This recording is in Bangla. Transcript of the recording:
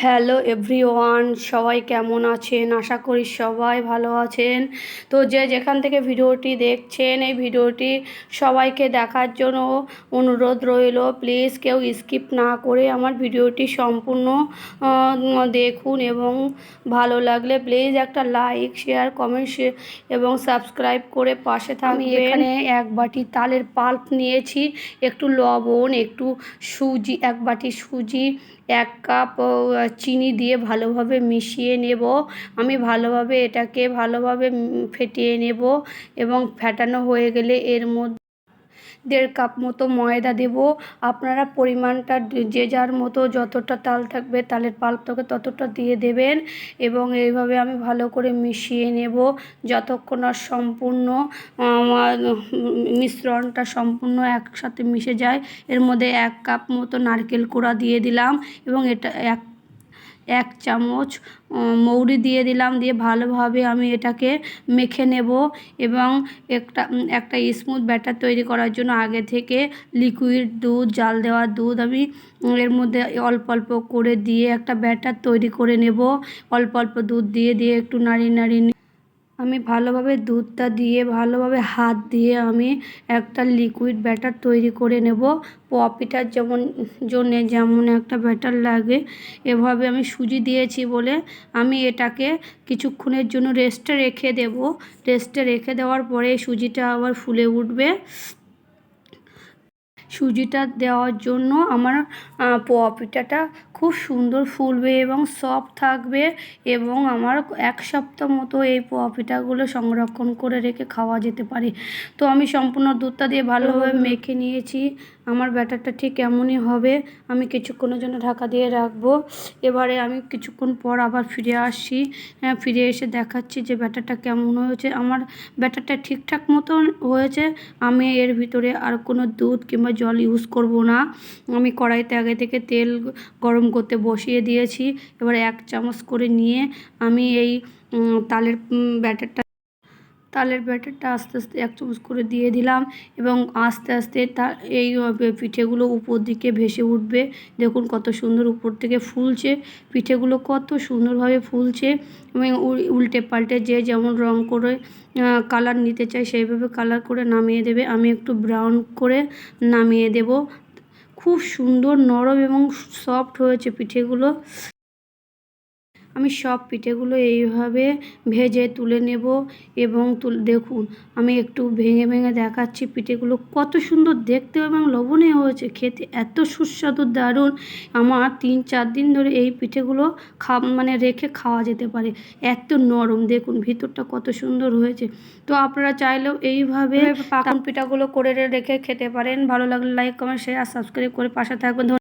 হ্যালো এভরিওয়ান সবাই কেমন আছেন? আশা করি সবাই ভালো আছেন। তো যে যেখান থেকে ভিডিওটি দেখছেন এই ভিডিওটি সবাইকে দেখার জন্য অনুরোধ রইল। প্লিজ কেউ স্কিপ না করে আমার ভিডিওটি সম্পূর্ণ দেখুন এবং ভালো লাগলে প্লিজ একটা লাইক শেয়ার কমেন্ট এবং সাবস্ক্রাইব করে পাশে থাকবেন। এখানে এক বাটি তালের পাল্প নিয়েছি। একটু লবণ একটু সুজি এক বাটি সুজি এক কাপ চিনি দিয়ে ভালোভাবে মিশিয়ে নেব। আমি ভালোভাবে এটাকে ভালোভাবে ফেটিয়ে নেব এবং ফেটানো হয়ে গেলে এর মধ্যে দেড় কাপ মতো ময়দা দেব। আপনারা পরিমাণটা যে যার মতো যতটা তাল থাকবে তালের পাল্প থাকবে ততটা দিয়ে দেবেন এবং এইভাবে আমি ভালো করে মিশিয়ে নেব যতক্ষণ আর সম্পূর্ণ মিশ্রণটা সম্পূর্ণ একসাথে মিশে যায়। এর মধ্যে এক কাপ মতো নারকেল কোড়া দিয়ে দিলাম এবং এটা এক এক চামচ মৌরি দিয়ে দিলাম, দিয়ে ভালোভাবে আমি এটাকে মেখে নেব এবং একটা একটা স্মুথ ব্যাটার তৈরি করার জন্য আগে থেকে লিকুইড দুধ, জাল দেওয়া দুধ আমি এর মধ্যে অল্প অল্প করে দিয়ে একটা ব্যাটার তৈরি করে নেব। অল্প অল্প দুধ দিয়ে দিয়ে একটু নাড়িয়ে নাড়িয়ে আমি ভালোভাবে দুধটা দিয়ে, ভালোভাবে হাত দিয়ে আমি একটা লিকুইড ব্যাটার তৈরি করে নেব। পপিটার যেমন, জন্যে যেমন একটা ব্যাটার লাগে, এভাবে আমি সুজি দিয়েছি বলে আমি এটাকে কিছুক্ষণের জন্য রেস্টে রেখে দেব। রেস্টে রেখে দেওয়ার পরে সুজিটা আবার ফুলে উঠবে। সুজিটা দেওয়ার জন্য আমার পপিটাটা পোয়া পিঠাটা খুব সুন্দর ফুলবে এবং সফট থাকবে এবং আমার এক সপ্তাহ মতো এই পপিটাগুলো পিঠাগুলো সংরক্ষণ করে রেখে খাওয়া যেতে পারে। তো আমি সম্পূর্ণ দুধটা দিয়ে ভালোভাবে মেখে নিয়েছি। আমার ব্যাটারটা ঠিক এমনই হবে। আমি কিছুক্ষণের জন্য ঢাকা দিয়ে রাখব। এবারে আমি কিছুক্ষণ পর আবার ফিরে আসছি হ্যাঁ ফিরে এসে দেখাচ্ছি যে ব্যাটারটা কেমন হয়েছে। আমার ব্যাটারটা ঠিকঠাক মতন হয়েছে। আমি এর ভিতরে আর কোনো দুধ কিংবা জল ইউজ করব না। আমি কড়াইতে আগে থেকে তেল গরম করতে বসিয়ে দিয়েছি। এবার এক চামচ করে নিয়ে আমি এই তালের ব্যাটারটা তালের ব্যাটারটা আস্তে আস্তে এক চামচ করে দিয়ে দিলাম এবং আস্তে আস্তে তা এই পিঠেগুলো উপর দিকে ভেসে উঠবে। দেখুন কত সুন্দর উপর থেকে ফুলছে, পিঠেগুলো কত সুন্দরভাবে ফুলছে এবং উল- উল্টে পাল্টে যে যেমন রং করে কালার নিতে চাই সেইভাবে কালার করে নামিয়ে দেবে। আমি একটু ব্রাউন করে নামিয়ে দেব। খুব সুন্দর নরম এবং সফট হয়েছে পিঠেগুলো। আমি সব পিঠেগুলো এইভাবে ভেজে তুলে নেব এবং তুল, দেখুন, আমি একটু ভেঙে ভেঙে দেখাচ্ছি পিঠেগুলো কত সুন্দর দেখতে এবং লবণীয় হয়েছে, খেতে এত সুস্বাদু, দারুণ। আমার তিন চার দিন ধরে এই পিঠেগুলো খা মানে রেখে খাওয়া যেতে পারে, এত নরম, দেখুন, ভিতরটা কত সুন্দর হয়েছে। তো আপনারা চাইলেও এইভাবে পাকন পিঠাগুলো করে রেখে খেতে পারেন। ভালো লাগলে লাইক কমেন্ট শেয়ার সাবস্ক্রাইব করে পাশে থাকবেন।